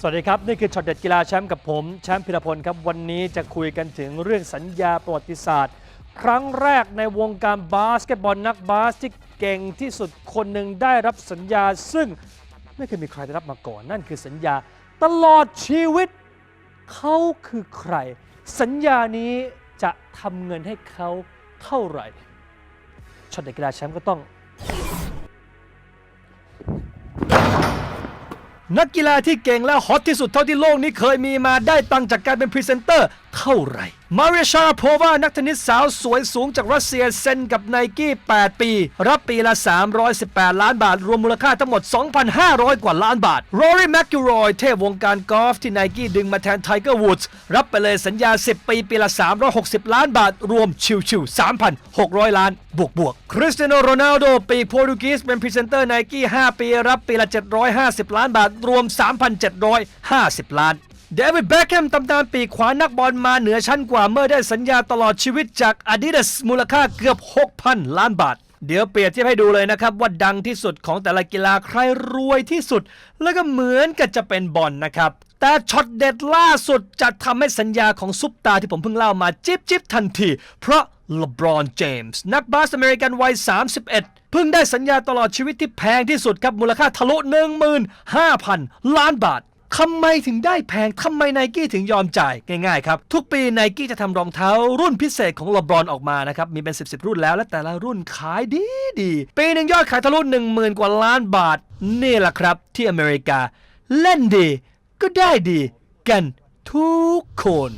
สวัสดีครับ นี่คือช็อตเด็ดกีฬาแชมป์กับผม แชมป์พิรพลครับ วันนี้จะคุยกันถึงเรื่องสัญญาประวัติศาสตร์ ครั้งแรกในวงการบาสเกตบอลนักบาสที่เก่งที่สุดคนหนึ่งได้รับสัญญา ซึ่งไม่เคยมีใครได้รับมาก่อน นั่นคือสัญญาตลอดชีวิต เขาคือใคร สัญญานี้จะทำเงินให้เขาเท่าไหร่ช็อตเด็ดกีฬาแชมป์ก็ต้อง นักกีฬาที่เก่งและฮอตที่สุดเท่าที่โลกนี้เคยมีมาได้ตังค์จากการเป็นพรีเซนเตอร์เท่าไหร่ มาเรียชาโพวานักเทนนิสสาวสวยสูงจากรัสเซียเซ็นกับไนกี้ 8 ปี รับปีละ 318 ล้านบาท รวมมูลค่าทั้งหมด 2,500 กว่าล้านบาทโรอรี่แมคกิรอยเทพวงการกอล์ฟที่ไนกี้ดึงมาแทนไทเกอร์วูดส์รับไปเลยสัญญา 10 ปี ปีละ 360 ล้านบาท รวมชิวๆ3,600 ล้านบวกบวกคริสเตียโนโรนัลโดปีโปรตุเกสเป็นพรีเซนเตอร์ไนกี้5ปี รับปีละ 750 ล้านบาท รวม 3,750 ล้าน เดวิดแบ็คแฮมตำนานปีกขวานักบอลมาเหนือชั้นกว่าเมื่อได้สัญญาตลอดชีวิตจาก Adidas มูลค่าเกือบ 6,000 ล้านบาท เดี๋ยวเปรียบเทียบให้ดูเลยนะครับ ว่าดังที่สุดของแต่ละกีฬาใครรวยที่สุด แล้วก็เหมือนกับจะเป็นบอลนะครับ แต่ช็อตเด็ดล่าสุดจะทำให้สัญญาของซุปตาที่ผมเพิ่งเล่ามาจิบจิบทันที เพราะเลบรอนเจมส์นักบาสอเมริกันวัย 31 เพิ่งได้สัญญาตลอดชีวิตที่แพงที่สุดครับมูลค่าทะลุ15,000 ล้านบาท ทำไมถึงได้แพงทำไมไนกี้ถึงยอมจ่ายง่ายๆครับทุกปีไนกี้จะทำรองเท้ารุ่นพิเศษของลอบรอนออกมานะครับมีเป็น 10บสรุ่นแล้วและแต่ละรุ่นขายดีดีปีหนึ่งยอดขายทะลุ1 0,000 กว่าล้านบาท นี่แหละครับที่อเมริกา เล่นดีก็ได้ดีกันทุกคน